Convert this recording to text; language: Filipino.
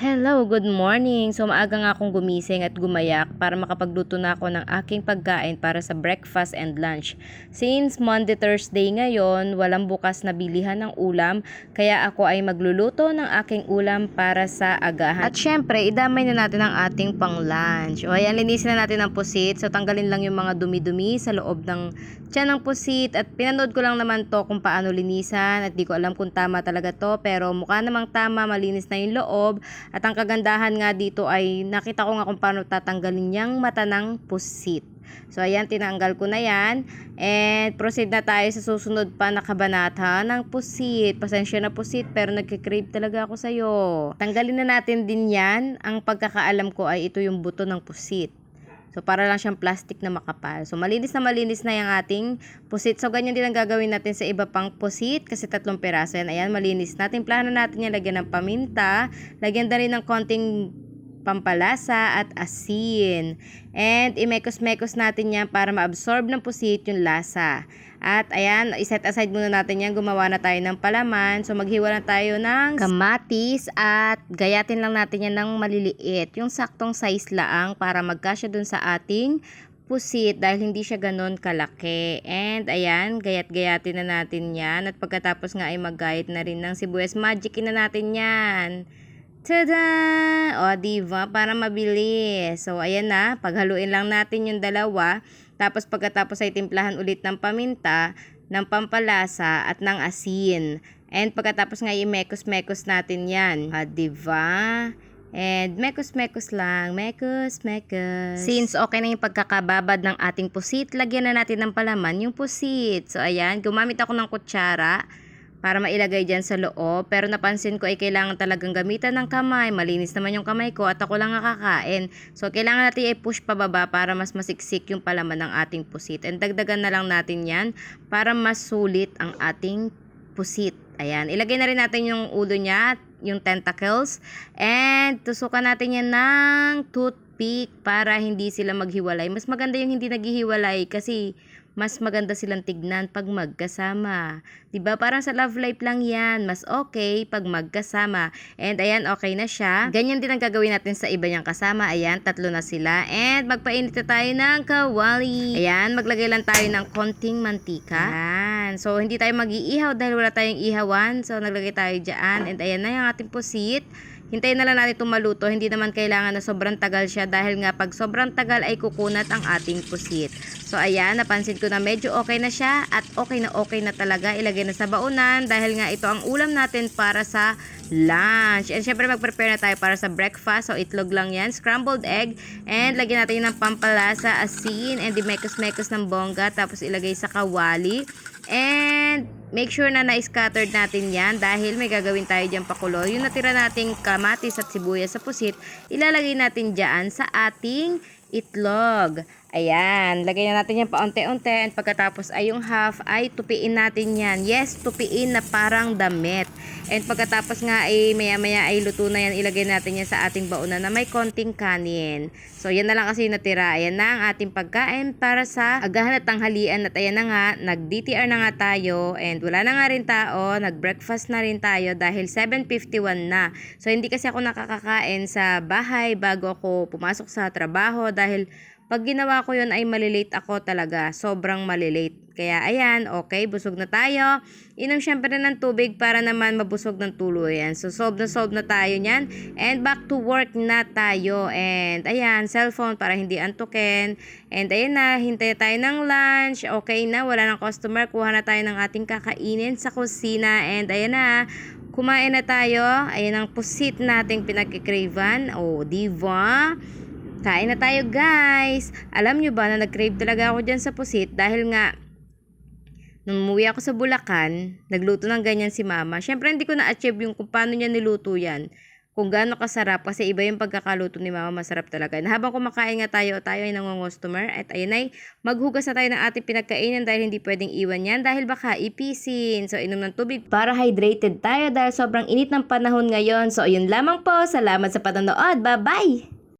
Hello, good morning. So maaga nga akong gumising at gumayak para makapagluto na ako ng aking pagkain para sa breakfast and lunch. Since Monday, Thursday ngayon, walang bukas na bilihan ng ulam, kaya ako ay magluluto ng aking ulam para sa agahan. At syempre, idamay na natin ang ating pang lunch. O ayan, linisin na natin ang pusit. So tanggalin lang yung mga dumi-dumi sa loob ng tiyan ng pusit. At pinanood ko lang naman to kung paano linisan. At di ko alam kung tama talaga to. Pero mukha namang tama, malinis na yung loob. At ang kagandahan nga dito ay nakita ko nga kung paano tatanggalin yung mata ng pusit. So ayan, tinanggal ko na yan. And proceed na tayo sa susunod pa na kabanata ng pusit. Pasensya na pusit pero nagkikrave talaga ako sa'yo. Tanggalin na natin din yan. Ang pagkakaalam ko ay ito yung buto ng pusit. So, para lang siyang plastic na makapal. So, malinis na malinis na yung ating pusit. So, ganyan din ang gagawin natin sa iba pang pusit kasi tatlong piraso yan. Ayan, malinis natin. Plano natin yan lagyan ng paminta. Lagyan na rin ng konting pampalasa at asin. And imekos-mekos natin yan para ma-absorb ng pusit yung lasa. At ayan, iset aside muna natin yan. Gumawa na tayo ng palaman. So maghiwa na tayo ng kamatis at gayatin lang natin yan ng maliliit. Yung saktong size laang para magkasya dun sa ating pusit dahil hindi siya ganon kalaki. And ayan, gayat-gayatin na natin yan. At pagkatapos nga ay maggayat na rin ng sibuyas. Magicin na natin yan. Tada! O, diba? Para mabilis. So, ayan na. Paghaluin lang natin yung dalawa. Tapos, pagkatapos ay timplahan ulit ng paminta, ng pampalasa, at ng asin. And pagkatapos nga i-mekos-mekos natin yan. O, diba? And mekos-mekos lang. Mekos, mekos. Since okay na yung pagkakababad ng ating pusit, lagyan na natin ng palaman yung pusit. So, ayan. Gumamit ako ng kutsara para mailagay dyan sa loob. Pero napansin ko ay kailangan talagang gamitan ng kamay. Malinis naman yung kamay ko at ako lang nakakain. So, kailangan natin i-push pababa para mas masiksik yung palaman ng ating pusit. And dagdagan na lang natin yan para mas sulit ang ating pusit. Ayan, ilagay na rin natin yung ulo niya, yung tentacles. And tusukan natin yan ng toothpick para hindi sila maghiwalay. Mas maganda yung hindi naghihiwalay kasi mas maganda silang tignan pag magkasama. 'Di ba? Parang sa love life lang 'yan. Mas okay pag magkasama. And ayan, okay na siya. Ganyan din ang gagawin natin sa iba niyang kasama. Ayan, tatlo na sila. And magpainit na tayo ng kawali. Ayan, maglagay lang tayo ng konting mantika. Ayan. So, hindi tayo mag-iihaw dahil wala tayong ihawan. So, naglagay tayo dyan. And ayan na yung ating pusit. Hintayin na lang natin itong maluto. Hindi naman kailangan na sobrang tagal siya dahil nga pag sobrang tagal ay kukunat ang ating pusit. So ayan, napansin ko na medyo okay na siya at okay na okay na talaga. Ilagay na sa baunan dahil nga ito ang ulam natin para sa lunch. And syempre mag-prepare na tayo para sa breakfast. So itlog lang yan, scrambled egg. And lagyan natin ng pampalasa, asin, and dimekos-mekos ng bongga. Tapos ilagay sa kawali. And make sure na na-scattered natin yan dahil may gagawin tayo dyan pakulo. Yung natira nating kamatis at sibuyas sa pusit, ilalagay natin dyan sa ating itlog. Ayan, lagay na natin yan paunti-unti and pagkatapos ay yung half ay tupiin natin yan. Yes, tupiin na parang damit. And pagkatapos nga ay maya-maya ay luto na yan, ilagay natin yan sa ating bauna na may konting kanin. So, yan na lang kasi natira. Ayan na ang ating pagkain para sa agahan at tanghalian. At ayan na nga, nag-DTR na nga tayo and wala na nga rin tao, nag-breakfast na rin tayo dahil 7.51 na. So, hindi kasi ako nakakakain sa bahay bago ako pumasok sa trabaho dahil pag ginawa ko yun ay malilate ako talaga. Sobrang malilate. Kaya ayan, okay, busog na tayo. Inom syempre ng tubig para naman mabusog ng tuluyan. So solve na solve na tayo niyan. And back to work na tayo. And ayan, cellphone para hindi antukin. And ayan na, hintay tayo ng lunch. Okay na, wala ng customer. Kuha na tayo ng ating kakainin sa kusina. And ayan na, kumain na tayo. Ayan ang pusit nating pinagkikravan. Oh, diva? Kain na tayo guys! Alam nyo ba na nag-crave talaga ako dyan sa pusit dahil nga nung umuwi ako sa Bulacan, nagluto ng ganyan si mama. Siyempre hindi ko na-achieve yung kung paano niya niluto yan. Kung gaano kasarap kasi iba yung pagkakaluto ni mama, masarap talaga. Na habang kumakain nga tayo, tayo ay nangungustomer at ayun ay maghugas na tayo ng ating pinagkainan dahil hindi pwedeng iwan yan dahil baka ipisin. So inom ng tubig para hydrated tayo dahil sobrang init ng panahon ngayon. So ayun lamang po. Salamat sa panonood. Bye-bye!